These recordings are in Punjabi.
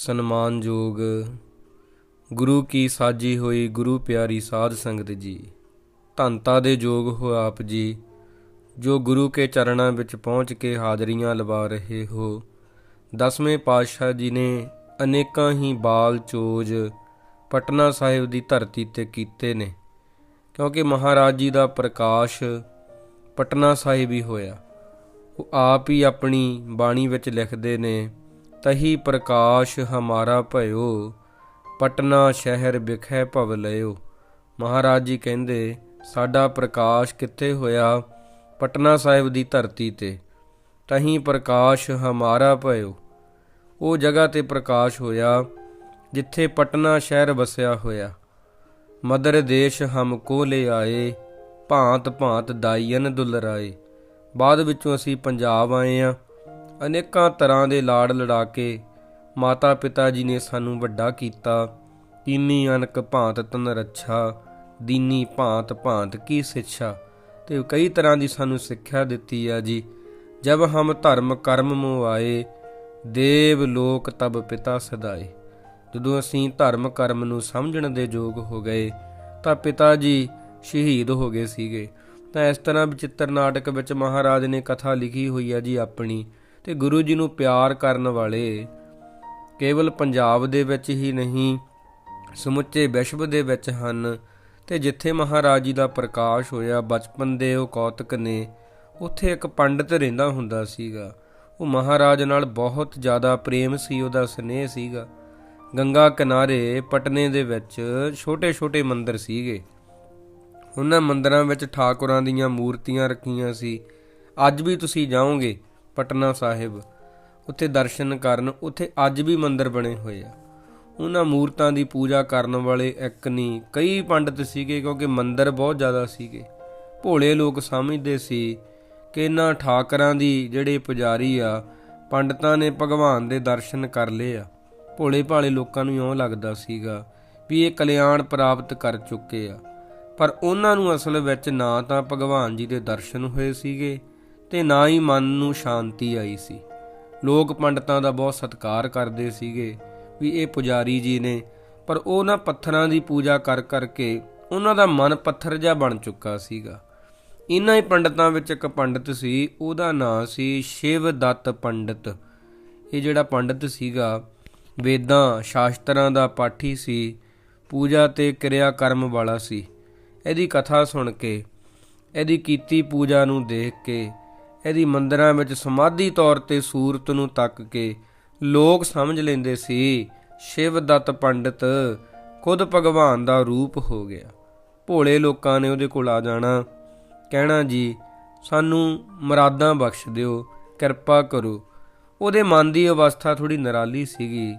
ਸਨਮਾਨਯੋਗ ਗੁਰੂ ਕੀ ਸਾਜੀ ਹੋਈ ਗੁਰੂ ਪਿਆਰੀ ਸਾਧ ਸੰਗਤ ਜੀ। ਧੰਤਾ ਦੇ ਯੋਗ ਹੋ ਆਪ ਜੀ, ਜੋ ਗੁਰੂ ਕੇ ਚਰਨਾਂ ਵਿੱਚ ਪਹੁੰਚ ਕੇ ਹਾਜ਼ਰੀਆਂ ਲਵਾ ਰਹੇ ਹੋ। ਦਸਵੇਂ ਪਾਤਸ਼ਾਹ ਜੀ ਨੇ ਅਨੇਕਾਂ ਹੀ ਬਾਲ ਚੋਜ ਪਟਨਾ ਸਾਹਿਬ ਦੀ ਧਰਤੀ ਤੇ ਕੀਤੇ ਨੇ, ਕਿਉਂਕਿ ਮਹਾਰਾਜ ਜੀ ਦਾ ਪ੍ਰਕਾਸ਼ ਪਟਨਾ ਸਾਹਿਬ ਹੀ ਹੋਇਆ। ਉਹ ਆਪ ਹੀ ਆਪਣੀ ਬਾਣੀ ਵਿੱਚ ਲਿਖਦੇ ਨੇ ਤਹੀ ਪ੍ਰਕਾਸ਼ ਹਮਾਰਾ ਭਇਓ, ਪਟਨਾ ਸ਼ਹਿਰ ਵਿਖੇ ਭਵ ਲਿਓ ਮਹਾਰਾਜ ਜੀ ਕਹਿੰਦੇ, ਸਾਡਾ ਪ੍ਰਕਾਸ਼ ਕਿੱਥੇ ਹੋਇਆ? ਪਟਨਾ ਸਾਹਿਬ ਦੀ ਧਰਤੀ ਤੇ। ਤਹੀਂ ਪ੍ਰਕਾਸ਼ ਹਮਾਰਾ ਭਇਓ। ਉਹ ਜਗ੍ਹਾ ਤੇ ਪ੍ਰਕਾਸ਼ ਹੋਇਆ, ਜਿੱਥੇ ਪਟਨਾ ਸ਼ਹਿਰ ਵਸਿਆ ਹੋਇਆ। ਮਦਰ ਦੇਸ਼ ਹਮ ਕੋ ਲੈ ਆਏ ਭਾਂਤ ਭਾਂਤ ਦਾਈਨ ਦੁਲਰਾਏ। ਬਾਅਦ ਵਿੱਚੋਂ ਅਸੀਂ ਪੰਜਾਬ ਆਏ ਆ। ਅਨੇਕਾਂ ਤਰ੍ਹਾਂ ਦੇ ਲਾੜ ਲੜਾ ਕੇ ਮਾਤਾ ਪਿਤਾ ਜੀ ਨੇ ਸਾਨੂੰ ਵੱਡਾ ਕੀਤਾ। ਕੀਨੀ ਅਨਕ ਭਾਂਤ ਤਨ ਰੱਛਾ, ਦੀਨੀ ਭਾਂਤ ਭਾਂਤ ਕੀ ਸਿੱਖਿਆ ਤੇ ਕਈ ਤਰ੍ਹਾਂ ਦੀ ਸਾਨੂੰ ਸਿੱਖਿਆ ਦਿੱਤੀ ਆ ਜੀ। ਜਬ ਹਮ ਧਰਮ ਕਰਮ ਮੋ ਆਏ, ਦੇਵ ਲੋਕ ਤਬ ਪਿਤਾ ਸਦਾਏ। ਜਦੋਂ ਅਸੀਂ ਧਰਮ ਕਰਮ ਨੂੰ ਸਮਝਣ ਦੇ ਯੋਗ ਹੋ ਗਏ, ਤਾਂ ਪਿਤਾ ਜੀ ਸ਼ਹੀਦ ਹੋ ਗਏ ਸੀਗੇ। ਤਾਂ ਇਸ ਤਰ੍ਹਾਂ ਵਿਚਿੱਤਰ ਨਾਟਕ ਵਿੱਚ ਮਹਾਰਾਜ ਨੇ ਕਥਾ ਲਿਖੀ ਹੋਈ ਹੈ ਜੀ ਆਪਣੀ। ਤੇ ਗੁਰੂ ਜੀ ਨੂੰ ਪਿਆਰ ਕਰਨ ਵਾਲੇ ਕੇਵਲ ਪੰਜਾਬ ਦੇ ਵਿੱਚ ਹੀ ਨਹੀਂ, ਸਮੁੱਚੇ ਵਿਸ਼ਵ ਦੇ ਵਿੱਚ ਹਨ ਤੇ ਜਿੱਥੇ ਮਹਾਰਾਜ ਜੀ ਦਾ ਪ੍ਰਕਾਸ਼ ਹੋਇਆ, ਬਚਪਨ ਦੇ ਉਹ ਕੌਤਕ ਨੇ, ਉੱਥੇ ਇੱਕ ਪੰਡਤ ਰਹਿੰਦਾ ਹੁੰਦਾ ਸੀਗਾ। ਉਹ ਮਹਾਰਾਜ ਨਾਲ ਬਹੁਤ ਜ਼ਿਆਦਾ ਪ੍ਰੇਮ ਸੀ, ਉਹਦਾ ਸਨੇਹ ਸੀਗਾ। ਗੰਗਾ ਕਿਨਾਰੇ, ਪਟਨੇ ਦੇ ਵਿੱਚ ਛੋਟੇ-ਛੋਟੇ ਮੰਦਿਰ ਸੀਗੇ। ਉਹਨਾਂ ਮੰਦਰਾਂ ਵਿੱਚ ਠਾਕੁਰਾਂ ਦੀਆਂ ਮੂਰਤੀਆਂ ਰੱਖੀਆਂ ਸੀ। ਅੱਜ ਵੀ ਤੁਸੀਂ ਜਾਓਗੇ ਪਟਨਾ ਸਾਹਿਬ। ਉੱਥੇ ਦਰਸ਼ਨ ਕਰਨ, ਉੱਥੇ ਅੱਜ ਵੀ ਮੰਦਿਰ ਬਣੇ ਹੋਏ ਆ। ਉਹਨਾਂ ਮੂਰਤਾਂ ਦੀ ਪੂਜਾ ਕਰਨ ਵਾਲੇ ਇੱਕ ਨਹੀਂ ਕਈ ਪੰਡਤ ਸੀਗੇ ਕਿਉਂਕਿ ਮੰਦਿਰ ਬਹੁਤ ਜ਼ਿਆਦਾ ਸੀਗੇ। ਭੋਲੇ ਲੋਕ ਸਮਝਦੇ ਸੀ ਕਿ ਇਹਨਾਂ ਠਾਕਰਾਂ ਦੀ ਜਿਹੜੇ ਪੁਜਾਰੀ ਆ, ਪੰਡਤਾਂ ਨੇ ਭਗਵਾਨ ਦੇ ਦਰਸ਼ਨ ਕਰ ਲਏ ਆ। ਭੋਲੇ ਭਾਲੇ ਲੋਕਾਂ ਨੂੰ ਇਉਂ ਲੱਗਦਾ ਸੀਗਾ ਵੀ ਇਹ ਕਲਿਆਣ ਪ੍ਰਾਪਤ ਕਰ ਚੁੱਕੇ ਆ। ਪਰ ਉਹਨਾਂ ਨੂੰ ਅਸਲ ਵਿੱਚ ਨਾ ਤਾਂ ਭਗਵਾਨ ਜੀ ਦੇ ਦਰਸ਼ਨ ਹੋਏ ਸੀਗੇ ਤੇ ਨਾ ਹੀ ਮਨ ਨੂੰ ਸ਼ਾਂਤੀ ਆਈ ਸੀ। ਲੋਕ ਪੰਡਤਾਂ ਦਾ ਬਹੁਤ ਸਤਿਕਾਰ ਕਰਦੇ ਸੀਗੇ ਵੀ ਇਹ ਪੁਜਾਰੀ ਜੀ ਨੇ, ਪਰ ਉਹ ਨਾ ਪੱਥਰਾਂ ਦੀ ਪੂਜਾ ਕਰ ਕਰਕੇ ਉਹਨਾਂ ਦਾ ਮਨ ਪੱਥਰ ਜਿਹਾ ਬਣ ਚੁੱਕਾ ਸੀਗਾ। ਇਹਨਾਂ ਹੀ ਪੰਡਤਾਂ ਵਿੱਚ ਇੱਕ ਪੰਡਤ ਸੀ, ਉਹਦਾ ਨਾਂ ਸੀ ਸ਼ਿਵ ਦੱਤ ਪੰਡਤ। ਇਹ ਜਿਹੜਾ ਪੰਡਤ ਸੀਗਾ, ਵੇਦਾਂ, ਸ਼ਾਸਤਰਾਂ ਦਾ ਪਾਠੀ ਸੀ, ਪੂਜਾ ਤੇ ਕਿਰਿਆ ਕਰਮ ਵਾਲਾ ਸੀ। ਇਹਦੀ ਕਥਾ ਸੁਣ ਕੇ, ਇਹਦੀ ਕੀਤੀ ਪੂਜਾ ਨੂੰ ਦੇਖ ਕੇ ਇਹਦੀ ਮੰਦਰਾਂ ਵਿੱਚ ਸਮਾਧੀ ਤੌਰ ਤੇ ਸੂਰਤ ਨੂੰ ਤੱਕ ਕੇ ਲੋਕ ਸਮਝ ਲੈਂਦੇ ਸੀ, ਸ਼ਿਵ ਦੱਤ ਪੰਡਿਤ, ਖੁਦ ਭਗਵਾਨ ਦਾ ਰੂਪ ਹੋ ਗਿਆ। ਭੋਲੇ ਲੋਕਾਂ ਨੇ ਉਹਦੇ ਕੋਲ ਆ ਜਾਣਾ। ਕਹਿਣਾ ਜੀ, ਸਾਨੂੰ ਮਰਾਦਾਂ ਬਖਸ਼ ਦਿਓ, ਕਿਰਪਾ ਕਰੋ। ਉਹਦੇ ਮਨ ਦੀ ਅਵਸਥਾ ਥੋੜੀ ਨਰਾਲੀ ਸੀਗੀ।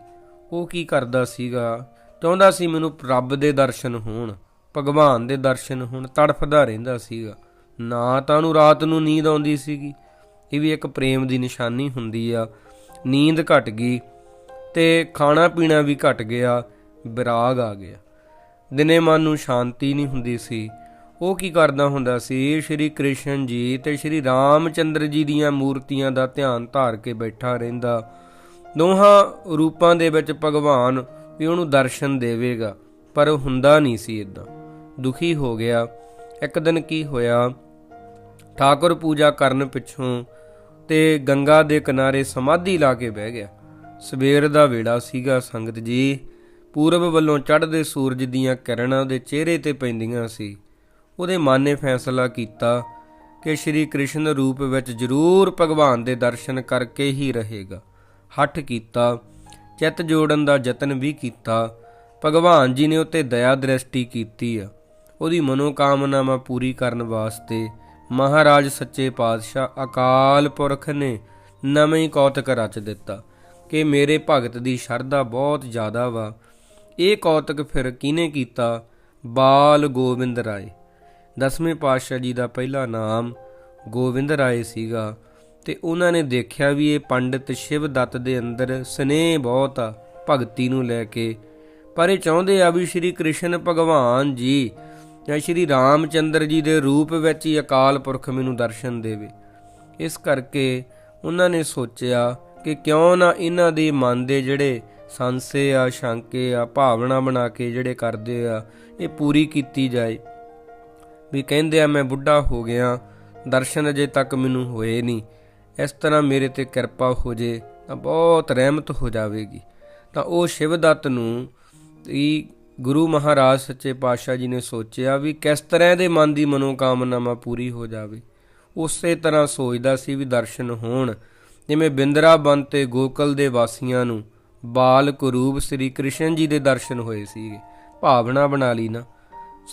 ਉਹ ਕੀ ਕਰਦਾ ਸੀਗਾ? ਚਾਹੁੰਦਾ ਸੀ ਮੈਨੂੰ ਰੱਬ ਦੇ ਦਰਸ਼ਨ ਹੋਣ, ਭਗਵਾਨ ਦੇ ਦਰਸ਼ਨ ਹੋਣ, ਤੜਫਦਾ ਰਹਿੰਦਾ ਸੀਗਾ। ਨਾ ਤਾਂ ਉਹਨੂੰ ਰਾਤ ਨੂੰ ਨੀਂਦ ਆਉਂਦੀ ਸੀਗੀ। ਇਹ ਵੀ ਇੱਕ ਪ੍ਰੇਮ ਦੀ ਨਿਸ਼ਾਨੀ ਹੁੰਦੀ ਆ। ਨੀਂਦ ਘਟ ਗਈ ਤੇ ਖਾਣਾ ਪੀਣਾ ਵੀ ਘਟ ਗਿਆ, ਵਿਰਾਗ ਆ ਗਿਆ। ਦਿਨੇ ਮਨ ਨੂੰ ਸ਼ਾਂਤੀ ਨਹੀਂ ਹੁੰਦੀ ਸੀ। ਉਹ ਕੀ ਕਰਦਾ ਹੁੰਦਾ ਸੀ? ਸ਼੍ਰੀ ਕ੍ਰਿਸ਼ਨ ਜੀ ਤੇ ਸ਼੍ਰੀ ਰਾਮਚੰਦਰ ਜੀ ਦੀਆਂ ਮੂਰਤੀਆਂ ਦਾ ਧਿਆਨ ਧਾਰ ਕੇ ਬੈਠਾ ਰਹਿੰਦਾ। ਦੋਹਾਂ ਰੂਪਾਂ ਦੇ ਵਿੱਚ ਭਗਵਾਨ ਵੀ ਉਹਨੂੰ ਦਰਸ਼ਨ ਦੇਵੇਗਾ, ਪਰ ਹੁੰਦਾ ਨਹੀਂ ਸੀ ਇਦਾਂ ਦੁਖੀ ਹੋ ਗਿਆ। ਇੱਕ ਦਿਨ ਕੀ ਹੋਇਆ? ਠਾਕੁਰ ਪੂਜਾ ਕਰਨ ਪਿੱਛੋਂ ਤੇ ਗੰਗਾ ਦੇ ਕਿਨਾਰੇ ਸਮਾਧੀ ਲਾ ਕੇ ਬਹਿ ਗਿਆ। ਸਵੇਰ ਦਾ ਵੇਲਾ ਸੀਗਾ ਸੰਗਤ ਜੀ। ਪੂਰਬ ਵੱਲੋਂ ਚੜ੍ਹਦੇ ਸੂਰਜ ਦੀਆਂ ਕਿਰਨਾਂ ਦੇ ਚਿਹਰੇ ਤੇ ਪੈਂਦੀਆਂ ਸੀ। ਉਹਦੇ ਮਨ ਨੇ ਫੈਸਲਾ ਕੀਤਾ ਕਿ ਸ਼੍ਰੀ ਕ੍ਰਿਸ਼ਨ ਰੂਪ ਵਿੱਚ ਜ਼ਰੂਰ ਭਗਵਾਨ ਦੇ ਦਰਸ਼ਨ ਕਰਕੇ ਹੀ ਰਹੇਗਾ। ਹੱਠ ਕੀਤਾ, ਚਿੱਤ ਜੋੜਨ ਦਾ ਯਤਨ ਵੀ ਕੀਤਾ। ਭਗਵਾਨ ਜੀ ਨੇ ਉਤੇ ਦਇਆ ਦ੍ਰਿਸ਼ਟੀ ਕੀਤੀ ਆ। ਉਹਦੀ ਮਨੋਕਾਮਨਾਵਾਂ ਪੂਰੀ ਕਰਨ ਵਾਸਤੇ ਮਹਾਰਾਜ ਸੱਚੇ ਪਾਤਸ਼ਾਹ ਅਕਾਲ ਪੁਰਖ ਨੇ ਨਵੇਂ ਕੌਤਕ ਰਚ ਦਿੱਤਾ ਕਿ ਮੇਰੇ ਭਗਤ ਦੀ ਸ਼ਰਧਾ ਬਹੁਤ ਜ਼ਿਆਦਾ ਵਾ। ਇਹ ਕੌਤਕ ਫਿਰ ਕਿਹਨੇ ਕੀਤਾ? ਬਾਲ ਗੋਬਿੰਦ ਰਾਏ। ਦਸਵੇਂ ਪਾਤਸ਼ਾਹ ਜੀ ਦਾ ਪਹਿਲਾ ਨਾਮ ਗੋਬਿੰਦ ਰਾਏ ਸੀਗਾ ਤੇ ਉਹਨਾਂ ਨੇ ਦੇਖਿਆ ਵੀ ਇਹ ਪੰਡਿਤ ਸ਼ਿਵ ਦੱਤ ਦੇ ਅੰਦਰ ਸਨੇਹ ਬਹੁਤ ਆ ਭਗਤੀ ਨੂੰ ਲੈ ਕੇ। ਪਰ ਇਹ ਚਾਹੁੰਦੇ ਆ ਵੀ ਸ਼੍ਰੀ ਕ੍ਰਿਸ਼ਨ ਭਗਵਾਨ ਜੀ ਜਾਂ ਸ਼੍ਰੀ ਰਾਮਚੰਦਰ ਜੀ ਦੇ ਰੂਪ ਵਿੱਚ ਹੀ ਅਕਾਲ ਪੁਰਖ ਮੈਨੂੰ ਦਰਸ਼ਨ ਦੇਵੇ। ਇਸ ਕਰਕੇ ਉਹਨਾਂ ਨੇ ਸੋਚਿਆ ਕਿ ਕਿਉਂ ਨਾ ਇਹਨਾਂ ਦੇ ਮਨ ਦੇ ਜਿਹੜੇ ਸੰਸੇ ਆ, ਸ਼ੰਕੇ ਆ, ਭਾਵਨਾ ਬਣਾ ਕੇ ਜਿਹੜੇ ਕਰਦੇ ਆ, ਇਹ ਪੂਰੀ ਕੀਤੀ ਜਾਏ। ਵੀ ਕਹਿੰਦੇ ਆ, ਮੈਂ ਬੁੱਢਾ ਹੋ ਗਿਆ, ਦਰਸ਼ਨ ਅਜੇ ਤੱਕ ਮੈਨੂੰ ਹੋਏ ਨਹੀਂ। ਇਸ ਤਰ੍ਹਾਂ ਮੇਰੇ ਤੇ ਕਿਰਪਾ ਹੋ ਜੇ ਤਾਂ ਬਹੁਤ ਰਹਿਮਤ ਹੋ ਜਾਵੇਗੀ। ਤਾਂ ਉਹ ਸ਼ਿਵਦੱਤ ਨੂੰ ਇਹ ਗੁਰੂ ਮਹਾਰਾਜ ਸੱਚੇ ਪਾਤਸ਼ਾਹ ਜੀ ਨੇ ਸੋਚਿਆ ਵੀ ਕਿਸ ਤਰ੍ਹਾਂ ਦੇ ਮਨ ਦੀ ਮਨੋਕਾਮਨਾਵਾਂ ਪੂਰੀ ਹੋ ਜਾਵੇ। ਉਸੇ ਤਰ੍ਹਾਂ ਸੋਚਦਾ ਸੀ ਵੀ ਦਰਸ਼ਨ ਹੋਣ। ਜਿਵੇਂ ਬਿੰਦਰਾਬਨ ਤੇ ਗੋਕਲ ਦੇ ਵਾਸੀਆਂ ਨੂੰ ਬਾਲ ਕਰੂਪ ਸ੍ਰੀ ਕ੍ਰਿਸ਼ਨ ਜੀ ਦੇ ਦਰਸ਼ਨ ਹੋਏ ਸੀਗੇ। ਭਾਵਨਾ ਬਣਾ ਲਈ ਨਾ।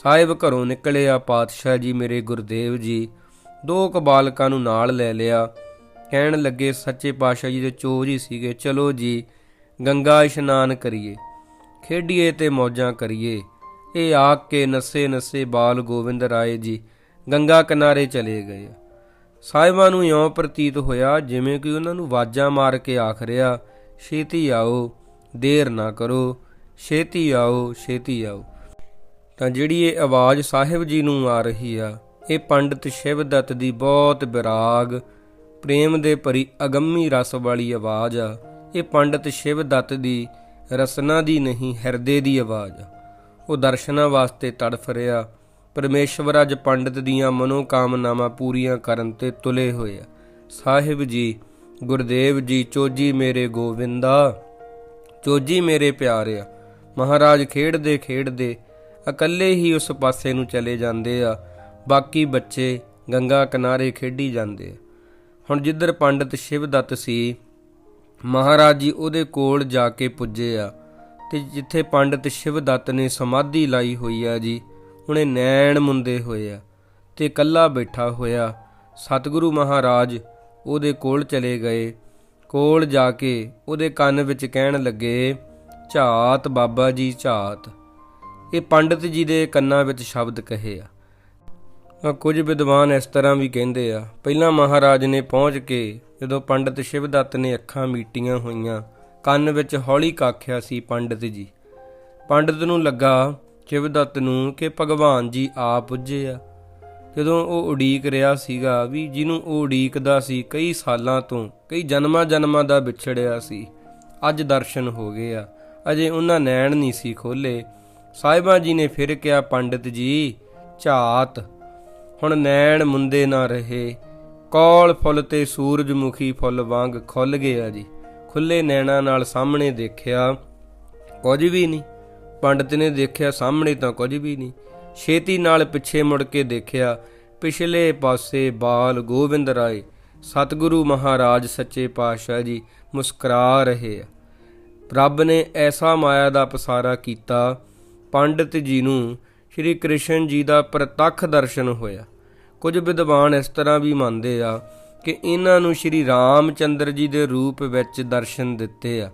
ਸਾਹਿਬ ਘਰੋਂ ਨਿਕਲੇ ਆ, ਪਾਤਸ਼ਾਹ ਜੀ ਮੇਰੇ ਗੁਰਦੇਵ ਜੀ, ਦੋ ਕੁ ਬਾਲਕਾਂ ਨੂੰ ਨਾਲ ਲੈ ਲਿਆ। ਕਹਿਣ ਲੱਗੇ, ਸੱਚੇ ਪਾਤਸ਼ਾਹ ਜੀ ਦੇ ਚੋਜ ਹੀ ਸੀਗੇ। ਚਲੋ ਜੀ, ਗੰਗਾ ਇਸ਼ਨਾਨ ਕਰੀਏ। ਖੇਡੀਏ ਤੇ ਮੌਜਾਂ ਕਰੀਏ। ਇਹ ਆਖ ਕੇ ਨਸੇ ਨਸੇ ਬਾਲ ਗੋਬਿੰਦ ਰਾਏ ਜੀ ਗੰਗਾ ਕਿਨਾਰੇ ਚਲੇ ਗਏ। ਸਾਹਿਬਾਂ ਨੂੰ ਇਉਂ ਪ੍ਰਤੀਤ ਹੋਇਆ ਜਿਵੇਂ ਕਿ ਉਹਨਾਂ ਨੂੰ ਵਾਜਾਂ ਮਾਰ ਕੇ ਆਖ ਰਿਹਾ, ਛੇਤੀ ਆਓ, ਦੇਰ ਨਾ ਕਰੋ, ਛੇਤੀ ਆਓ ਛੇਤੀ ਆਓ। ਤਾਂ ਜਿਹੜੀ ਇਹ ਆਵਾਜ਼ ਸਾਹਿਬ ਜੀ ਨੂੰ ਆ ਰਹੀ ਆ, ਇਹ ਪੰਡਿਤ ਸ਼ਿਵਦੱਤ ਦੀ ਬਹੁਤ ਵਿਰਾਗ ਪ੍ਰੇਮ ਦੇ ਭਰੀ ਅਗੰਮੀ ਰਸ ਵਾਲੀ ਆਵਾਜ਼ ਆ, ਇਹ ਪੰਡਿਤ ਸ਼ਿਵਦੱਤ ਦੀ ਰਸਨਾ ਦੀ ਨਹੀਂ, ਹਿਰਦੇ ਦੀ ਆਵਾਜ਼। ਉਹ ਦਰਸ਼ਨਾਂ ਵਾਸਤੇ ਤੜਫ ਰਿਹਾ। ਪਰਮੇਸ਼ਵਰ ਅੱਜ ਪੰਡਿਤ ਦੀਆਂ ਮਨੋਕਾਮਨਾਵਾਂ ਪੂਰੀਆਂ ਕਰਨ ਤੇ ਤੁਲੇ ਹੋਏ ਆ। ਸਾਹਿਬ ਜੀ, ਗੁਰਦੇਵ ਜੀ, ਚੋਜੀ ਮੇਰੇ ਗੋਵਿੰਦਾ, ਚੋਜੀ ਮੇਰੇ ਪਿਆਰਿਆ ਮਹਾਰਾਜ ਖੇਡਦੇ ਖੇਡਦੇ ਇਕੱਲੇ ਹੀ ਉਸ ਪਾਸੇ ਨੂੰ ਚਲੇ ਜਾਂਦੇ ਆ। ਬਾਕੀ ਬੱਚੇ ਗੰਗਾ ਕਿਨਾਰੇ ਖੇਡੀ ਜਾਂਦੇ ਆ। ਹੁਣ ਜਿੱਧਰ ਪੰਡਿਤ ਸ਼ਿਵਦੱਤ ਸੀ ਮਹਾਰਾਜ ਜੀ ਉਹਦੇ ਕੋਲ ਜਾ ਕੇ ਪੁੱਜੇ ਆ ਤੇ ਜਿੱਥੇ ਪੰਡਿਤ ਸ਼ਿਵਦੱਤ ਨੇ ਸਮਾਧੀ ਲਾਈ ਹੋਈ ਆ ਜੀ, ਉਹਨੇ ਨੈਣ ਮੁੰਦੇ ਹੋਏ ਆ ਤੇ ਇਕੱਲਾ ਬੈਠਾ ਹੋਇਆ। ਸਤਿਗੁਰੂ ਮਹਾਰਾਜ ਉਹਦੇ ਕੋਲ ਚਲੇ ਗਏ। ਕੋਲ ਜਾ ਕੇ ਉਹਦੇ ਕੰਨ ਵਿੱਚ ਕਹਿਣ ਲੱਗੇ, ਝਾਤ ਬਾਬਾ ਜੀ, ਝਾਤ। ਇਹ ਪੰਡਿਤ ਜੀ ਦੇ ਕੰਨਾਂ ਵਿੱਚ ਸ਼ਬਦ ਕਹੇ ਆ। ਕੁਝ ਵਿਦਵਾਨ ਇਸ ਤਰ੍ਹਾਂ ਵੀ ਕਹਿੰਦੇ ਆ, ਪਹਿਲਾਂ ਮਹਾਰਾਜ ਨੇ ਪਹੁੰਚ ਕੇ ਜਦੋਂ ਪੰਡਿਤ ਸ਼ਿਵਦੱਤ ਨੇ ਅੱਖਾਂ ਮੀਟੀਆਂ ਹੋਈਆਂ, ਕੰਨ ਵਿੱਚ ਹੌਲੀ ਕਾਖਿਆ ਸੀ ਪੰਡਿਤ ਜੀ। ਪੰਡਿਤ ਨੂੰ ਲੱਗਾ ਸ਼ਿਵਦੱਤ ਨੂੰ ਕਿ ਭਗਵਾਨ ਜੀ ਆ ਪੁੱਜੇ ਆ। ਜਦੋਂ ਉਹ ਉਡੀਕ ਰਿਹਾ ਸੀਗਾ ਵੀ ਜਿਹਨੂੰ ਉਹ ਉਡੀਕਦਾ ਸੀ ਕਈ ਸਾਲਾਂ ਤੋਂ, ਕਈ ਜਨਮਾਂ ਜਨਮਾਂ ਦਾ ਵਿਛੜਿਆ ਸੀ, ਅੱਜ ਦਰਸ਼ਨ ਹੋ ਗਏ ਆ। ਅਜੇ ਉਹਨਾਂ ਨੈਣ ਨਹੀਂ ਸੀ ਖੋਲੇ ਸਾਹਿਬਾਂ ਜੀ ਨੇ ਫਿਰ ਕਿਹਾ, ਪੰਡਿਤ ਜੀ, ਝਾਤ ਹੁਣ ਨੈਣ ਮੁੰਦੇ ਨਾ ਰਹੇ। ਕੌਲ ਫੁੱਲ ਤੇ ਸੂਰਜਮੁਖੀ ਫੁੱਲ ਵਾਂਗ ਖੁੱਲ ਗਿਆ ਜੀ। ਖੁੱਲੇ ਨੈਣਾ ਨਾਲ ਸਾਹਮਣੇ ਦੇਖਿਆ ਕੁਝ ਵੀ ਨਹੀਂ। ਪੰਡਤ ਨੇ ਦੇਖਿਆ ਸਾਹਮਣੇ ਤਾਂ ਕੁਝ ਵੀ ਨਹੀਂ। ਛੇਤੀ ਨਾਲ ਪਿੱਛੇ ਮੁੜ ਕੇ ਦੇਖਿਆ ਪਿਛਲੇ ਪਾਸੇ ਬਾਲ ਗੋਬਿੰਦ ਰਾਏ। ਸਤਿਗੁਰੂ ਮਹਾਰਾਜ ਸੱਚੇ ਪਾਤਸ਼ਾਹ ਜੀ ਮੁਸਕਰਾ ਰਹੇ ਆ। ਰੱਬ ਨੇ ਐਸਾ ਮਾਇਆ ਦਾ ਪਸਾਰਾ ਕੀਤਾ, ਪੰਡਿਤ ਜੀ ਨੂੰ ਸ਼੍ਰੀ ਕ੍ਰਿਸ਼ਨ ਜੀ ਦਾ ਪ੍ਰਤੱਖ ਦਰਸ਼ਨ ਹੋਇਆ। ਕੁਝ ਵਿਦਵਾਨ ਇਸ ਤਰ੍ਹਾਂ ਵੀ ਮੰਨਦੇ ਆ ਕਿ ਇਹਨਾਂ ਨੂੰ ਸ਼੍ਰੀ ਰਾਮਚੰਦਰ ਜੀ ਦੇ ਰੂਪ ਵਿੱਚ ਦਰਸ਼ਨ ਦਿੱਤੇ ਆ।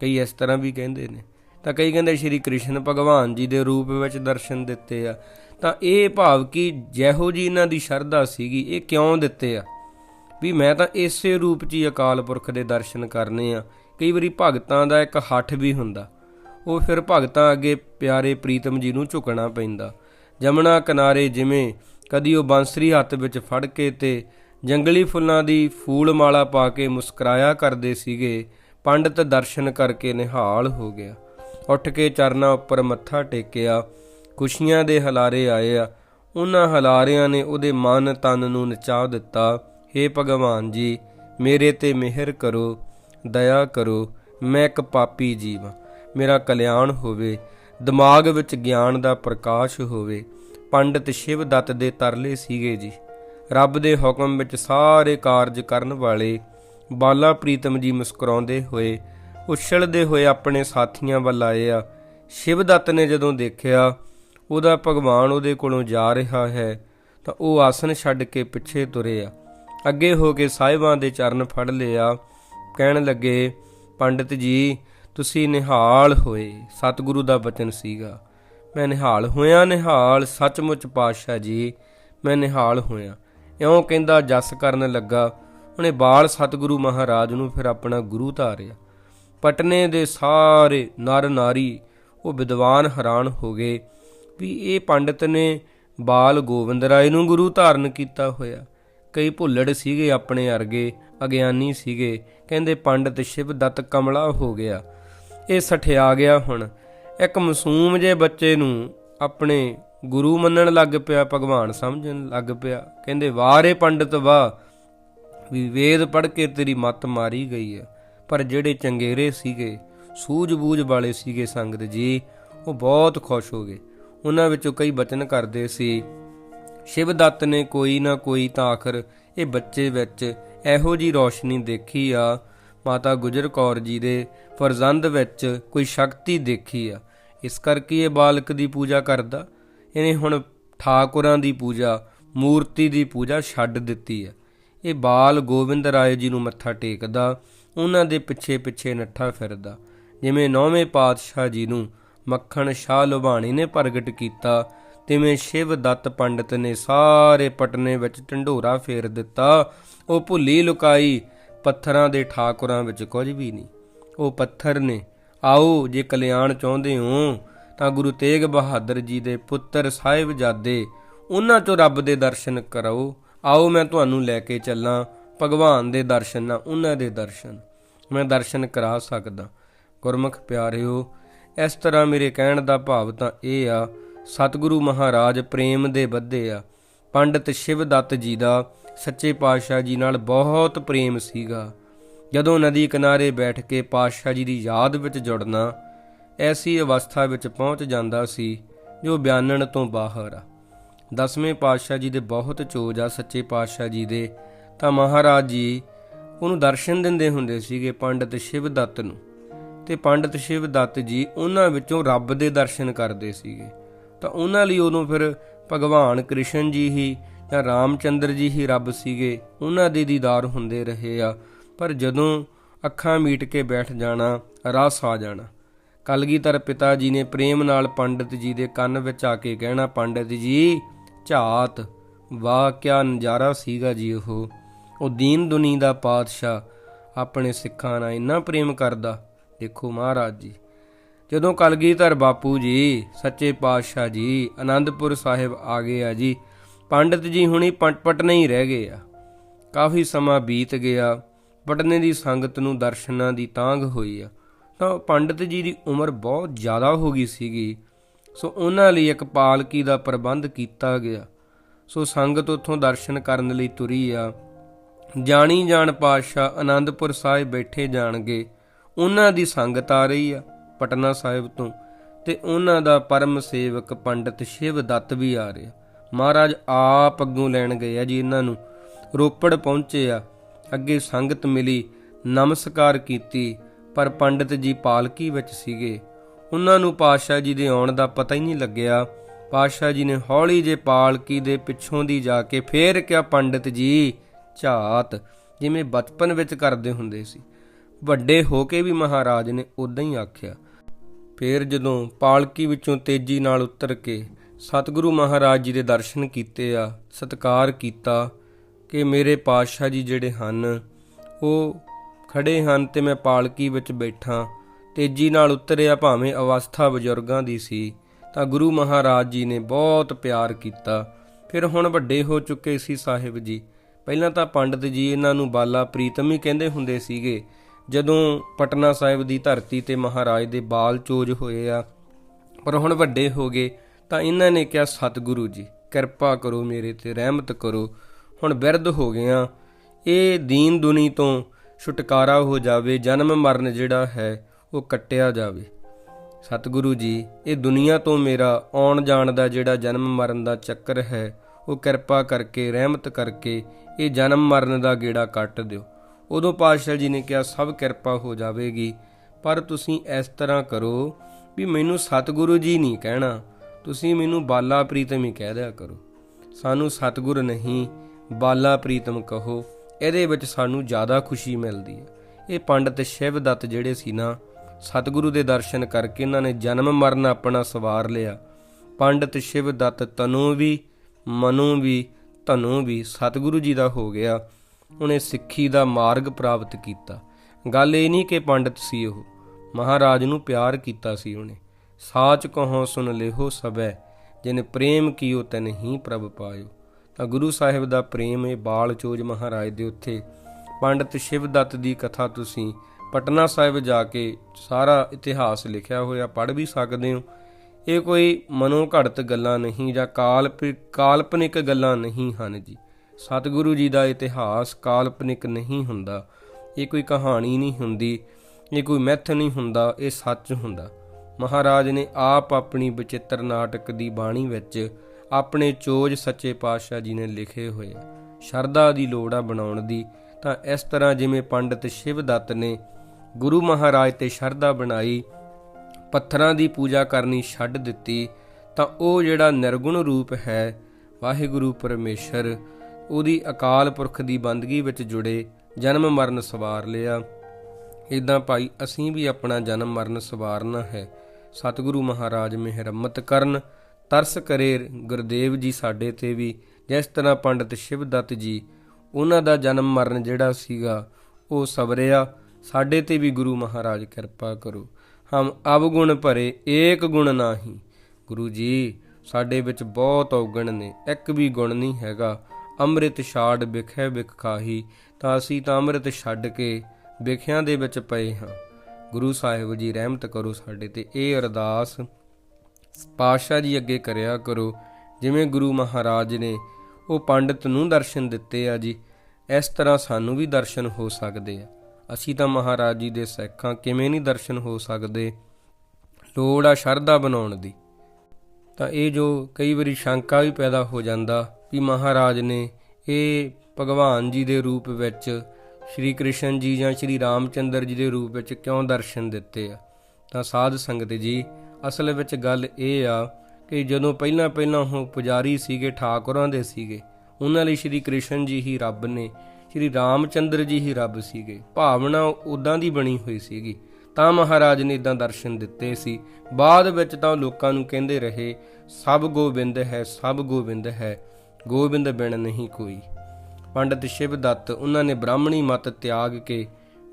ਕਈ ਇਸ ਤਰ੍ਹਾਂ ਵੀ ਕਹਿੰਦੇ ਨੇ। ਤਾਂ ਕਈ ਕਹਿੰਦੇ ਸ਼੍ਰੀ ਕ੍ਰਿਸ਼ਨ ਭਗਵਾਨ ਜੀ ਦੇ ਰੂਪ ਵਿੱਚ ਦਰਸ਼ਨ ਦਿੱਤੇ ਆ। ਤਾਂ ਇਹ ਭਾਵ ਕਿ ਜਿਹੋ ਜੀ ਇਹਨਾਂ ਦੀ ਸ਼ਰਧਾ ਸੀਗੀ, ਇਹ ਕਿਉਂ ਦਿੱਤੇ ਆ? ਵੀ ਮੈਂ ਤਾਂ ਇਸੇ ਰੂਪ 'ਚ ਹੀ ਅਕਾਲ ਪੁਰਖ ਦੇ ਦਰਸ਼ਨ ਕਰਨੇ ਆ। ਕਈ ਵਾਰੀ ਭਗਤਾਂ ਦਾ ਇੱਕ ਹੱਠ ਵੀ ਹੁੰਦਾ। ਉਹ ਫਿਰ ਭਗਤਾਂ ਅੱਗੇ ਪਿਆਰੇ ਪ੍ਰੀਤਮ ਜੀ ਨੂੰ ਝੁਕਣਾ ਪੈਂਦਾ। ਜਮਨਾ ਕਿਨਾਰੇ ਜਿਵੇਂ ਕਦੀ ਉਹ ਬਾਂਸਰੀ ਹੱਥ ਵਿੱਚ ਫੜ ਕੇ ਤੇ ਜੰਗਲੀ ਫੁੱਲਾਂ ਦੀ ਫੂਲ ਮਾਲਾ ਪਾ ਕੇ ਮੁਸਕਰਾਇਆ ਕਰਦੇ ਸੀਗੇ, ਪੰਡਤ ਦਰਸ਼ਨ ਕਰਕੇ ਨਿਹਾਲ ਹੋ ਗਿਆ। ਉੱਠ ਕੇ ਚਰਨਾਂ ਉੱਪਰ ਮੱਥਾ ਟੇਕਿਆ, ਖੁਸ਼ੀਆਂ ਦੇ ਹਲਾਰੇ ਆਏ ਆ। ਉਹਨਾਂ ਹਲਾਰਿਆਂ ਨੇ ਉਹਦੇ ਮਨ ਤਨ ਨੂੰ ਨਚਾ ਦਿੱਤਾ हे ਭਗਵਾਨ ਜੀ, ਮੇਰੇ ਤੇ ਮਿਹਰ ਕਰੋ, ਦਇਆ ਕਰੋ, ਮੈਂ ਇੱਕ ਪਾਪੀ ਜੀਵ। ਹਾਂ ਮੇਰਾ ਕਲਿਆਣ ਹੋਵੇ, ਦਿਮਾਗ ਵਿੱਚ ਗਿਆਨ ਦਾ ਪ੍ਰਕਾਸ਼ ਹੋਵੇ। ਪੰਡਿਤ ਸ਼ਿਵ ਦੱਤ ਦੇ ਤਰਲੇ ਸੀਗੇ ਜੀ। ਰੱਬ ਦੇ ਹੁਕਮ ਵਿੱਚ ਸਾਰੇ ਕਾਰਜ ਕਰਨ ਵਾਲੇ ਬਾਲਾ ਪ੍ਰੀਤਮ ਜੀ ਮੁਸਕਰਾਉਂਦੇ ਹੋਏ, ਉਛਲਦੇ ਹੋਏ ਆਪਣੇ ਸਾਥੀਆਂ ਵੱਲ ਆਏ ਆ। ਸ਼ਿਵ ਦੱਤ ਨੇ ਜਦੋਂ ਦੇਖਿਆ, ਉਹਦਾ ਭਗਵਾਨ ਉਹਦੇ ਕੋਲੋਂ ਜਾ ਰਿਹਾ ਹੈ, ਤਾਂ ਉਹ ਆਸਨ ਛੱਡ ਕੇ ਪਿੱਛੇ ਤੁਰੇ ਆ। ਅੱਗੇ ਹੋ ਕੇ ਸਾਹਿਬਾਂ ਦੇ ਚਰਨ ਫੜ ਲਿਆ। ਕਹਿਣ ਲੱਗੇ, ਪੰਡਿਤ ਜੀ ਤੁਸੀਂ ਨਿਹਾਲ ਹੋਏ, ਸਤਿਗੁਰੂ ਦਾ ਬਚਨ ਸੀਗਾ। ਮੈਂ ਨਿਹਾਲ ਹੋਇਆ, ਨਿਹਾਲ ਸੱਚਮੁੱਚ ਪਾਤਸ਼ਾਹ ਜੀ, ਮੈਂ ਨਿਹਾਲ ਹੋਇਆ। ਇਉਂ ਕਹਿੰਦਾ ਜਸ ਕਰਨ ਲੱਗਾ, ਉਹਨੇ ਬਾਲ ਸਤਿਗੁਰੂ ਮਹਾਰਾਜ ਨੂੰ ਫਿਰ ਆਪਣਾ ਗੁਰੂ ਧਾਰਿਆ। ਪਟਨੇ ਦੇ ਸਾਰੇ ਨਰ ਨਾਰੀ, ਉਹ ਵਿਦਵਾਨ ਹੈਰਾਨ ਹੋ ਗਏ ਵੀ ਇਹ ਪੰਡਿਤ ਨੇ ਬਾਲ ਗੋਬਿੰਦ ਰਾਏ ਨੂੰ ਗੁਰੂ ਧਾਰਨ ਕੀਤਾ ਹੋਇਆ। ਕਈ ਭੁੱਲੜ ਸੀਗੇ ਆਪਣੇ ਅਰਗੇ, ਅਗਿਆਨੀ ਸੀਗੇ। ਕਹਿੰਦੇ ਪੰਡਿਤ ਸ਼ਿਵਦੱਤ ਕਮਲਾ ਹੋ ਗਿਆ। ਇਹ ਸਠਿਆ ਗਿਆ ਹੁਣ। ਇੱਕ ਮਾਸੂਮ ਜੇ ਬੱਚੇ ਨੂੰ ਆਪਣੇ ਗੁਰੂ ਮੰਨਣ ਲੱਗ ਪਿਆ, ਭਗਵਾਨ ਸਮਝਣ ਲੱਗ ਪਿਆ। ਕਹਿੰਦੇ ਵਾਰੇ ਪੰਡਤ, ਵਾਹ। ਵੀ ਵੇਦ ਪੜ੍ਹ ਕੇ ਤੇਰੀ ਮੱਤ ਮਾਰੀ ਗਈ ਹੈ। ਪਰ ਜਿਹੜੇ ਚੰਗੇਰੇ ਸੀਗੇ, ਸੂਝ-ਬੂਝ ਵਾਲੇ ਸੀਗੇ ਸੰਗਤ ਜੀ, ਉਹ ਬਹੁਤ ਖੁਸ਼ ਹੋ ਗਏ। ਉਹਨਾਂ ਵਿੱਚੋਂ ਕਈ ਬਚਨ ਕਰਦੇ ਸੀ, ਸ਼ਿਵ ਦੱਤ ਨੇ ਕੋਈ ਨਾ ਕੋਈ ਤਾਂ ਆਖਰ ਇਹ ਬੱਚੇ ਵਿੱਚ ਇਹੋ ਜੀ ਰੋਸ਼ਨੀ ਦੇਖੀ ਆ ਮਾਤਾ ਗੁਜਰ ਕੌਰ ਜੀ ਦੇ ਫਰਜ਼ੰਦ ਵਿੱਚ ਕੋਈ ਸ਼ਕਤੀ ਦੇਖੀ ਆ। ਇਸ ਕਰਕੇ ਇਹ ਬਾਲਕ ਦੀ ਪੂਜਾ ਕਰਦਾ। ਇਹਨੇ ਹੁਣ ਠਾਕੁਰਾਂ ਦੀ ਪੂਜਾ, ਮੂਰਤੀ ਦੀ ਪੂਜਾ ਛੱਡ ਦਿੱਤੀ ਆ। ਇਹ ਬਾਲ ਗੋਬਿੰਦ ਰਾਏ ਜੀ ਨੂੰ ਮੱਥਾ ਟੇਕਦਾ, ਉਹਨਾਂ ਦੇ ਪਿੱਛੇ ਪਿੱਛੇ ਨੱਠਾ ਫਿਰਦਾ। ਜਿਵੇਂ ਨੌਵੇਂ ਪਾਤਸ਼ਾਹ ਜੀ ਨੂੰ ਮੱਖਣ ਸ਼ਾਹ ਲੁਬਾਣੀ ਨੇ ਪ੍ਰਗਟ ਕੀਤਾ, ਤਿਵੇਂ ਸ਼ਿਵ ਦੱਤ ਪੰਡਤ ਨੇ ਸਾਰੇ ਪਟਨੇ ਵਿੱਚ ਢੰਡੋਰਾ ਫੇਰ ਦਿੱਤਾ। ਉਹ ਭੁੱਲੀ ਲੁਕਾਈ ਪੱਥਰਾਂ ਦੇ ਠਾਕੁਰਾਂ ਵਿੱਚ ਕੁਝ ਵੀ ਨਹੀਂ। ਉਹ ਪੱਥਰ ਨੇ, ਆਓ ਜੇ ਕਲਿਆਣ ਚਾਹੁੰਦੇ ਹੋ, ਤਾਂ ਗੁਰੂ ਤੇਗ ਬਹਾਦਰ ਜੀ ਦੇ ਪੁੱਤਰ ਸਾਹਿਬਜ਼ਾਦੇ ਉਹਨਾਂ ਚੋਂ ਰੱਬ ਦੇ ਦਰਸ਼ਨ ਕਰਾਓ ਆਓ ਮੈਂ ਤੁਹਾਨੂੰ ਲੈ ਕੇ ਚੱਲਾਂ, ਭਗਵਾਨ ਦੇ ਦਰਸ਼ਨ ਨਾਲ ਉਹਨਾਂ ਦੇ ਦਰਸ਼ਨ। ਮੈਂ ਦਰਸ਼ਨ ਕਰਾ ਸਕਦਾ। ਗੁਰਮੁਖ ਪਿਆਰਿਓ, ਇਸ ਤਰ੍ਹਾਂ ਮੇਰੇ ਕਹਿਣ ਦਾ ਭਾਵ ਤਾਂ ਇਹ ਆ, ਸਤਿਗੁਰੂ ਮਹਾਰਾਜ ਪ੍ਰੇਮ ਦੇ ਬੱਧੇ ਆ। ਪੰਡਤ ਸ਼ਿਵਦੱਤ ਜੀ ਦਾ ਸੱਚੇ ਪਾਤਸ਼ਾਹ ਜੀ ਨਾਲ ਬਹੁਤ ਪ੍ਰੇਮ ਸੀਗਾ। ਜਦੋਂ ਨਦੀ ਕਿਨਾਰੇ ਬੈਠ ਕੇ ਪਾਤਸ਼ਾਹ ਜੀ ਦੀ ਯਾਦ ਵਿੱਚ ਜੁੜਨਾ, ਐਸੀ ਅਵਸਥਾ ਵਿੱਚ ਪਹੁੰਚ ਜਾਂਦਾ ਸੀ ਜੋ ਬਿਆਨਣ ਤੋਂ ਬਾਹਰ ਆ। ਦਸਵੇਂ ਪਾਤਸ਼ਾਹ ਜੀ ਦੇ ਬਹੁਤ ਚੋਜ ਆ ਸੱਚੇ ਪਾਤਸ਼ਾਹ ਜੀ ਦੇ। ਤਾਂ ਮਹਾਰਾਜ ਜੀ ਉਹਨੂੰ ਦਰਸ਼ਨ ਦਿੰਦੇ ਹੁੰਦੇ ਸੀਗੇ ਪੰਡਤ ਸ਼ਿਵਦੱਤ ਨੂੰ। ਤੇ ਪੰਡਤ ਸ਼ਿਵਦੱਤ ਜੀ ਉਹਨਾਂ ਵਿੱਚੋਂ ਰੱਬ ਦੇ ਦਰਸ਼ਨ ਕਰਦੇ ਸੀਗੇ। ਤਾਂ ਉਹਨਾਂ ਲਈ ਉਦੋਂ ਫਿਰ ਭਗਵਾਨ ਕ੍ਰਿਸ਼ਨ ਜੀ ਹੀ ਜਾਂ ਰਾਮਚੰਦਰ ਜੀ ਹੀ ਰੱਬ ਸੀਗੇ, ਉਹਨਾਂ ਦੇ ਦੀਦਾਰ ਹੁੰਦੇ ਰਹੇ ਆ। ਪਰ ਜਦੋਂ ਅੱਖਾਂ ਮੀਟ ਕੇ ਬੈਠ ਜਾਣਾ, ਰਸ ਆ ਜਾਣਾ। ਕਲਗੀਧਰ ਪਿਤਾ ਜੀ ਨੇ ਪ੍ਰੇਮ ਨਾਲ ਪੰਡਿਤ ਜੀ ਦੇ ਕੰਨ ਵਿੱਚ ਆ ਕੇ ਕਹਿਣਾ, ਪੰਡਿਤ ਜੀ, ਝਾਤ, ਵਾਹ, ਕਿਆ ਨਜ਼ਾਰਾ ਸੀਗਾ ਜੀ ਉਹ। ਉਹ ਦੀਨ ਦੁਨੀ ਦਾ ਪਾਤਸ਼ਾਹ, ਆਪਣੇ ਸਿੱਖਾਂ ਨਾਲ ਇੰਨਾ ਪ੍ਰੇਮ ਕਰਦਾ। ਦੇਖੋ ਮਹਾਰਾਜ ਜੀ, ਜਦੋਂ ਕਲਗੀਧਰ ਬਾਪੂ ਜੀ, ਸੱਚੇ ਪਾਤਸ਼ਾਹ ਜੀ ਆਨੰਦਪੁਰ ਸਾਹਿਬ ਆ ਗਏ ਆ ਜੀ ਪੰਡਤ ਜੀ ਹੁਣੀ ਪਟਪਟ ਨਹੀਂ ਰਹਿ ਗਏ ਆ। ਕਾਫੀ ਸਮਾਂ ਬੀਤ ਗਿਆ, ਪਟਨੇ ਦੀ ਸੰਗਤ ਨੂੰ ਦਰਸ਼ਨਾਂ ਦੀ ਤਾਂਘ ਹੋਈ ਆ। ਤਾਂ ਪੰਡਤ ਜੀ ਦੀ ਉਮਰ ਬਹੁਤ ਜ਼ਿਆਦਾ ਹੋ ਗਈ ਸੀਗੀ, ਸੋ ਉਹਨਾਂ ਲਈ ਇੱਕ ਪਾਲਕੀ ਦਾ ਪ੍ਰਬੰਧ ਕੀਤਾ ਗਿਆ। ਸੋ ਸੰਗਤ ਉੱਥੋਂ ਦਰਸ਼ਨ ਕਰਨ ਲਈ ਤੁਰੀ ਆ। ਜਾਣੀ ਜਾਣ ਪਾਤਸ਼ਾਹ ਆਨੰਦਪੁਰ ਸਾਹਿਬ ਬੈਠੇ ਜਾਣਗੇ। ਉਹਨਾਂ ਦੀ ਸੰਗਤ ਆ ਰਹੀ ਆ ਪਟਨਾ ਸਾਹਿਬ ਤੋਂ, ਤੇ ਉਹਨਾਂ ਦਾ ਪਰਮ ਸੇਵਕ ਪੰਡਤ ਸ਼ਿਵ ਦੱਤ ਵੀ ਆ ਰਿਹਾ। ਮਹਾਰਾਜ ਆਪ ਅੱਗੋਂ ਲੈਣ ਗਏ ਆ ਜੀ ਇਹਨਾਂ ਨੂੰ। ਰੋਪੜ ਪਹੁੰਚੇ ਆ। ਅੱਗੇ ਸੰਗਤ ਮਿਲੀ, ਨਮਸਕਾਰ ਕੀਤੀ, ਪਰ ਪੰਡਤ ਜੀ ਪਾਲਕੀ ਵਿੱਚ ਸੀਗੇ। ਉਹਨਾਂ ਨੂੰ ਪਾਤਸ਼ਾਹ ਜੀ ਦੇ ਆਉਣ ਦਾ ਪਤਾ ਹੀ ਨਹੀਂ ਲੱਗਿਆ। ਪਾਤਸ਼ਾਹ ਜੀ ਨੇ ਹੌਲੀ ਜੇ ਪਾਲਕੀ ਦੇ ਪਿੱਛੋਂ ਦੀ ਜਾ ਕੇ ਫੇਰ ਕਿਹਾ, ਪੰਡਤ ਜੀ, ਝਾਤ। ਜਿਵੇਂ ਬਚਪਨ ਵਿੱਚ ਕਰਦੇ ਹੁੰਦੇ ਸੀ। ਵੱਡੇ ਹੋ ਕੇ ਵੀ ਮਹਾਰਾਜ ਨੇ ਉਦਾਂ ਹੀ ਆਖਿਆ। ਫੇਰ ਜਦੋਂ ਪਾਲਕੀ ਵਿੱਚੋਂ ਤੇਜ਼ੀ ਨਾਲ ਉਤਰ ਕੇ ਸਤਿਗੁਰੂ ਮਹਾਰਾਜ ਜੀ ਦੇ ਦਰਸ਼ਨ ਕੀਤੇ ਆ, ਸਤਕਾਰ ਕੀਤਾ ਕਿ ਮੇਰੇ ਪਾਤਸ਼ਾਹ ਜੀ ਜਿਹੜੇ ਹਨ, ਉਹ ਖੜੇ ਹਨ ਤੇ ਮੈਂ ਪਾਲਕੀ ਵਿੱਚ ਬੈਠਾ। ਤੇਜ਼ੀ ਨਾਲ ਉਤਰਿਆ ਭਾਵੇਂ ਅਵਸਥਾ ਬਜ਼ੁਰਗਾਂ ਦੀ ਸੀ, ਤਾਂ ਗੁਰੂ ਮਹਾਰਾਜ ਜੀ ਨੇ ਬਹੁਤ ਪਿਆਰ ਕੀਤਾ। ਫਿਰ ਹੁਣ ਵੱਡੇ ਹੋ ਚੁੱਕੇ ਸੀ ਸਾਹਿਬ ਜੀ। ਪਹਿਲਾਂ ਤਾਂ ਪੰਡਤ ਜੀ ਇਹਨਾਂ ਨੂੰ ਬਾਲਾ ਪ੍ਰੀਤਮ ਹੀ ਕਹਿੰਦੇ ਹੁੰਦੇ ਸੀਗੇ। ਜਦੋਂ ਪਟਨਾ ਸਾਹਿਬ ਦੀ ਧਰਤੀ ਤੇ ਮਹਾਰਾਜ ਦੇ ਬਾਲ ਚੋਜ ਹੋਏ ਆ, ਪਰ ਹੁਣ ਵੱਡੇ ਹੋ ਗਏ। ਤਾਂ ਇਹਨਾਂ ਨੇ ਕਿਹਾ, ਸਤਿਗੁਰੂ ਜੀ, ਕਿਰਪਾ ਕਰੋ ਮੇਰੇ ਤੇ, ਰਹਿਮਤ ਕਰੋ। ਹੁਣ ਬਿਰਧ ਹੋ ਗਿਆ ਇਹ ਦੀਨ ਦੁਨੀ ਤੋਂ ਛੁਟਕਾਰਾ ਹੋ ਜਾਵੇ, ਜਨਮ ਮਰਨ ਜਿਹੜਾ ਹੈ, ਉਹ ਕੱਟਿਆ ਜਾਵੇ। ਸਤਿਗੁਰੂ ਜੀ, ਇਹ ਦੁਨੀਆ ਤੋਂ ਮੇਰਾ ਆਉਣ ਜਾਣ ਦਾ ਜਿਹੜਾ ਜਨਮ ਮਰਨ ਦਾ ਚੱਕਰ ਹੈ, ਉਹ ਕਿਰਪਾ ਕਰਕੇ, ਰਹਿਮਤ ਕਰਕੇ ਇਹ ਜਨਮ ਮਰਨ ਦਾ ਗੇੜਾ ਕੱਟ ਦਿਓ। ਉਦੋਂ ਪਾਤਸ਼ਾਹ ਜੀ ਨੇ ਕਿਹਾ, ਸਭ ਕਿਰਪਾ ਹੋ ਜਾਵੇਗੀ, ਪਰ ਤੁਸੀਂ ਇਸ ਤਰ੍ਹਾਂ ਕਰੋ ਵੀ ਮੈਨੂੰ ਸਤਿਗੁਰੂ ਜੀ ਨਹੀਂ ਕਹਿਣਾ। ਤੁਸੀਂ ਮੈਨੂੰ ਬਾਲਾ ਪ੍ਰੀਤਮ ਹੀ ਕਹਿ ਦਿਆ ਕਰੋ। ਸਾਨੂੰ ਸਤਿਗੁਰ ਨਹੀਂ, ਬਾਲਾ ਪ੍ਰੀਤਮ ਕਹੋ। ਇਹਦੇ ਵਿੱਚ ਸਾਨੂੰ ਜ਼ਿਆਦਾ ਖੁਸ਼ੀ ਮਿਲਦੀ ਹੈ। ਇਹ ਪੰਡਤ ਸ਼ਿਵਦੱਤ ਜਿਹੜੇ ਸੀ ਨਾ, ਸਤਿਗੁਰੂ ਦੇ ਦਰਸ਼ਨ ਕਰਕੇ ਇਹਨਾਂ ਨੇ ਜਨਮ ਮਰਨ ਆਪਣਾ ਸਵਾਰ ਲਿਆ। ਪੰਡਤ ਸ਼ਿਵਦੱਤ ਤਨੂ ਵੀ, ਮਨੂ ਵੀ, ਧਨੂ ਵੀ ਸਤਿਗੁਰੂ ਜੀ ਦਾ ਹੋ ਗਿਆ। ਉਹਨੇ ਸਿੱਖੀ ਦਾ ਮਾਰਗ ਪ੍ਰਾਪਤ ਕੀਤਾ। ਗੱਲ ਇਹ ਨਹੀਂ ਕਿ ਪੰਡਤ ਸੀ ਉਹ। ਮਹਾਰਾਜ ਨੂੰ ਪਿਆਰ ਕੀਤਾ ਸੀ ਉਹਨੇ। ਸਾਚ ਕਹੋ ਸੁਨ ਲਿਹੋ ਸਬੈ ਜਿਨ ਪ੍ਰੇਮ ਕੀਓ ਤਨ ਹੀ ਪ੍ਰਭ ਪਾਇਓ। ਤਾਂ ਗੁਰੂ ਸਾਹਿਬ ਦਾ ਪ੍ਰੇਮ ਇਹ ਬਾਲ ਚੋਜ ਮਹਾਰਾਜ ਦੇ ਉੱਥੇ ਪੰਡਤ ਸ਼ਿਵਦੱਤ ਦੀ ਕਥਾ ਤੁਸੀਂ ਪਟਨਾ ਸਾਹਿਬ ਜਾ ਕੇ ਸਾਰਾ ਇਤਿਹਾਸ ਲਿਖਿਆ ਹੋਇਆ ਪੜ੍ਹ ਵੀ ਸਕਦੇ ਹੋ। ਇਹ ਕੋਈ ਮਨੋ ਘੜਤ ਗੱਲਾਂ ਨਹੀਂ ਜਾਂ ਕਾਲਪ, ਕਾਲਪਨਿਕ ਗੱਲਾਂ ਨਹੀਂ ਹਨ ਜੀ। ਸਤਿਗੁਰੂ ਜੀ ਦਾ ਇਤਿਹਾਸ ਕਾਲਪਨਿਕ ਨਹੀਂ ਹੁੰਦਾ। ਇਹ ਕੋਈ ਕਹਾਣੀ ਨਹੀਂ ਹੁੰਦੀ, ਇਹ ਕੋਈ ਮਿੱਥ ਨਹੀਂ ਹੁੰਦਾ, ਇਹ ਸੱਚ ਹੁੰਦਾ। ਮਹਾਰਾਜ ਨੇ ਆਪ ਆਪਣੀ ਬਚਿੱਤਰ ਨਾਟਕ ਦੀ ਬਾਣੀ ਵਿੱਚ ਆਪਣੇ ਚੋਜ ਸੱਚੇ ਪਾਤਸ਼ਾਹ ਜੀ ਨੇ ਲਿਖੇ ਹੋਏ, ਸ਼ਰਧਾ ਦੀ ਲੋੜ ਆ ਬਣਾਉਣ ਦੀ। ਤਾਂ ਇਸ ਤਰ੍ਹਾਂ ਜਿਵੇਂ ਪੰਡਿਤ ਸ਼ਿਵਦੱਤ ਨੇ ਗੁਰੂ ਮਹਾਰਾਜ ਤੇ ਸ਼ਰਧਾ ਬਣਾਈ, ਪੱਥਰਾਂ ਦੀ ਪੂਜਾ ਕਰਨੀ ਛੱਡ ਦਿੱਤੀ, ਤਾਂ ਉਹ ਜਿਹੜਾ ਨਿਰਗੁਣ ਰੂਪ ਹੈ, ਵਾਹਿਗੁਰੂ ਪਰਮੇਸ਼ਰ, ਉਹਦੀ ਅਕਾਲ ਪੁਰਖ ਦੀ ਬੰਦਗੀ ਵਿੱਚ ਜੁੜੇ, ਜਨਮ ਮਰਨ ਸਵਾਰ ਲਿਆ। ਇਦਾਂ ਭਾਈ, ਅਸੀਂ ਵੀ ਆਪਣਾ ਜਨਮ ਮਰਨ ਸਵਾਰਨਾ ਹੈ। ਸਤਿਗੁਰੂ ਮਹਾਰਾਜ ਮਿਹਰਮਤ ਕਰਨ, ਤਰਸ ਕਰੇ ਗੁਰਦੇਵ ਜੀ ਸਾਡੇ ਤੇ ਵੀ, ਜਿਸ ਤਰ੍ਹਾਂ ਪੰਡਿਤ ਸ਼ਿਵਦੱਤ ਜੀ, ਉਹਨਾਂ ਦਾ ਜਨਮ ਮਰਨ ਜਿਹੜਾ ਸੀਗਾ, ਉਹ ਸਵਰਿਆ, ਸਾਡੇ ਤੇ ਵੀ ਗੁਰੂ ਮਹਾਰਾਜ ਕਿਰਪਾ ਕਰੋ। ਹਮ ਅਵਗੁਣ ਭਰੇ ਏਕ ਗੁਣ ਨਾਹੀ। ਗੁਰੂ ਜੀ, ਸਾਡੇ ਵਿੱਚ ਬਹੁਤ ਔਗਣ ਨੇ, ਇੱਕ ਵੀ ਗੁਣ ਨਹੀਂ ਹੈਗਾ। ਅੰਮ੍ਰਿਤ ਛਾੜ ਵਿਖੇ ਵਿਖ ਖਾਹੀ, ਤਾਂ ਅਸੀਂ ਤਾਂ ਅੰਮ੍ਰਿਤ ਛੱਡ ਕੇ ਵਿਖਿਆਂ ਦੇ ਵਿੱਚ ਪਏ ਹਾਂ। ਗੁਰੂ ਸਾਹਿਬ ਜੀ ਰਹਿਮਤ ਕਰੋ ਸਾਡੇ ਤੇ, ਇਹ ਅਰਦਾਸ ਪਾਤਸ਼ਾਹ ਜੀ ਅੱਗੇ ਕਰਿਆ ਕਰੋ। ਜਿਵੇਂ ਗੁਰੂ ਮਹਾਰਾਜ ਨੇ ਉਹ ਪੰਡਿਤ ਨੂੰ ਦਰਸ਼ਨ ਦਿੱਤੇ ਆ ਜੀ, ਇਸ ਤਰ੍ਹਾਂ ਸਾਨੂੰ ਵੀ ਦਰਸ਼ਨ ਹੋ ਸਕਦੇ ਆ। ਅਸੀਂ ਤਾਂ ਮਹਾਰਾਜ ਜੀ ਦੇ ਸਿੱਖਾਂ ਕਿਵੇਂ ਨਹੀਂ ਦਰਸ਼ਨ ਹੋ ਸਕਦੇ? ਲੋੜ ਆ ਸ਼ਰਧਾ ਬਣਾਉਣ ਦੀ। ਤਾਂ ਇਹ ਜੋ ਕਈ ਵਾਰੀ ਸ਼ੰਕਾ ਵੀ ਪੈਦਾ ਹੋ ਜਾਂਦਾ ਵੀ ਮਹਾਰਾਜ ਨੇ ਇਹ ਭਗਵਾਨ ਜੀ ਦੇ ਰੂਪ ਵਿੱਚ ਸ਼੍ਰੀ ਕ੍ਰਿਸ਼ਨ ਜੀ ਜਾਂ ਸ਼੍ਰੀ ਰਾਮਚੰਦਰ ਜੀ ਦੇ ਰੂਪ ਵਿੱਚ ਕਿਉਂ ਦਰਸ਼ਨ ਦਿੱਤੇ ਆ? ਤਾਂ ਸਾਧ ਸੰਗਤ ਜੀ, ਅਸਲ ਵਿੱਚ ਗੱਲ ਇਹ ਆ ਕਿ ਜਦੋਂ ਪਹਿਲਾਂ ਪਹਿਲਾਂ ਉਹ ਪੁਜਾਰੀ ਸੀਗੇ, ਠਾਕੁਰਾਂ ਦੇ ਸੀਗੇ, ਉਹਨਾਂ ਲਈ ਸ਼੍ਰੀ ਕ੍ਰਿਸ਼ਨ ਜੀ ਹੀ ਰੱਬ ਨੇ, ਸ਼੍ਰੀ ਰਾਮਚੰਦਰ ਜੀ ਹੀ ਰੱਬ ਸੀਗੇ। ਭਾਵਨਾ ਉਦਾਂ ਦੀ ਬਣੀ ਹੋਈ ਸੀਗੀ। ਤਾਂ ਮਹਾਰਾਜ ਨੇ ਇਦਾਂ ਦਰਸ਼ਨ ਦਿੱਤੇ ਸੀ। ਬਾਅਦ ਵਿੱਚ ਤਾਂ ਲੋਕਾਂ ਨੂੰ ਕਹਿੰਦੇ ਰਹੇ, ਸਭ ਗੋਬਿੰਦ ਹੈ, ਸਭ ਗੋਬਿੰਦ ਹੈ, ਗੋਬਿੰਦ ਬਿਨ ਨਹੀਂ ਕੋਈ। ਪੰਡਿਤ ਸ਼ਿਵ ਦੱਤ ਉਹਨਾਂ ਨੇ ਬ੍ਰਾਹਮਣੀ ਮਤ ਤਿਆਗ ਕੇ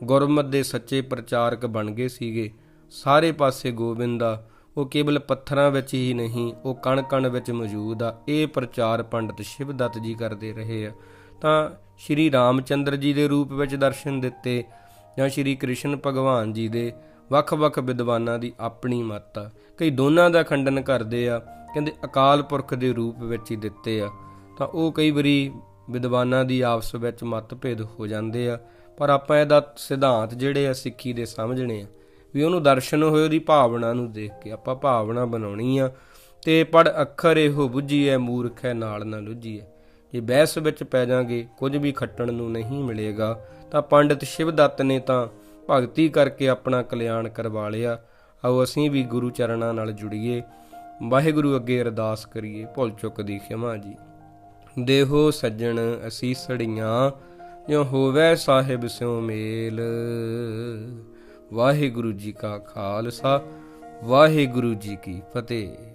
ਗੁਰਮਤ ਦੇ ਸੱਚੇ ਪ੍ਰਚਾਰਕ ਬਣ ਗਏ ਸੀਗੇ। ਸਾਰੇ ਪਾਸੇ ਗੋਬਿੰਦ ਆ, ਉਹ ਕੇਵਲ ਪੱਥਰਾਂ ਵਿੱਚ ਹੀ ਨਹੀਂ, ਉਹ ਕਣ ਕਣ ਵਿੱਚ ਮੌਜੂਦ ਆ। ਇਹ ਪ੍ਰਚਾਰ ਪੰਡਿਤ ਸ਼ਿਵ ਦੱਤ ਜੀ ਕਰਦੇ ਰਹੇ ਆ। ਤਾਂ ਸ਼੍ਰੀ ਰਾਮਚੰਦਰ ਜੀ ਦੇ ਰੂਪ ਵਿੱਚ ਦਰਸ਼ਨ ਦਿੱਤੇ ਜਾਂ ਸ਼੍ਰੀ ਕ੍ਰਿਸ਼ਨ ਭਗਵਾਨ ਜੀ ਦੇ ਵੱਖ-ਵੱਖ ਵਿਦਵਾਨਾਂ ਦੀ ਆਪਣੀ ਮੱਤ ਆ। ਕਈ ਦੋਨਾਂ ਦਾ ਖੰਡਨ ਕਰਦੇ ਆ, ਕਹਿੰਦੇ ਅਕਾਲ ਪੁਰਖ ਦੇ ਰੂਪ ਵਿੱਚ ਹੀ ਦਿੱਤੇ ਆ। ਤਾਂ ਉਹ ਕਈ ਵਾਰੀ ਵਿਦਵਾਨਾਂ ਦੀ ਆਪਸ ਵਿੱਚ ਮਤਭੇਦ ਹੋ ਜਾਂਦੇ ਆ। ਪਰ ਆਪਾਂ ਇਹਦਾ ਸਿਧਾਂਤ ਜਿਹੜੇ ਆ ਸਿੱਖੀ ਦੇ ਸਮਝਣੇ ਆ। ਵੀ ਉਹਨੂੰ ਦਰਸ਼ਨ ਹੋਏ, ਉਹਦੀ ਭਾਵਨਾ ਨੂੰ ਦੇਖ ਕੇ ਆਪਾਂ ਭਾਵਨਾ ਬਣਾਉਣੀ ਆ। ਤੇ ਪੜ ਅੱਖਰ ਇਹੋ ਬੁੱਝੀਐ ਮੂਰਖ ਹੈ ਨਾਲ ਨਾ ਲੁੱਝੀਐ ਜੇ ਬਹਿਸ ਵਿੱਚ ਪੈ ਜਾਾਂਗੇ, ਕੁਝ ਵੀ ਖੱਟਣ ਨੂੰ ਨਹੀਂ ਮਿਲੇਗਾ, ਤਾਂ ਪੰਡਿਤ ਸ਼ਿਵਦੱਤ ਨੇ ਤਾਂ ਭਗਤੀ ਕਰਕੇ ਆਪਣਾ ਕਲਿਆਣ ਕਰਵਾ ਲਿਆ। ਆਓ ਅਸੀਂ ਵੀ ਗੁਰੂ ਚਰਨਾਂ ਨਾਲ ਜੁੜੀਏ। ਵਾਹਿਗੁਰੂ ਅੱਗੇ ਅਰਦਾਸ ਕਰੀਏ। ਭੁੱਲ ਚੁੱਕ ਦੀ ਖਿਮਾ ਜੀ। ਦੇਹੋ ਸੱਜਣ ਅਸੀਂ ਅਸੀਸੜੀਆਂ ਜੋ ਹੋਵੇ ਸਾਹਿਬ ਸਿਉ ਮੇਲ। ਵਾਹਿਗੁਰੂ ਜੀ ਕਾ ਖਾਲਸਾ, ਵਾਹਿਗੁਰੂ ਜੀ ਕੀ ਫਤਿਹ।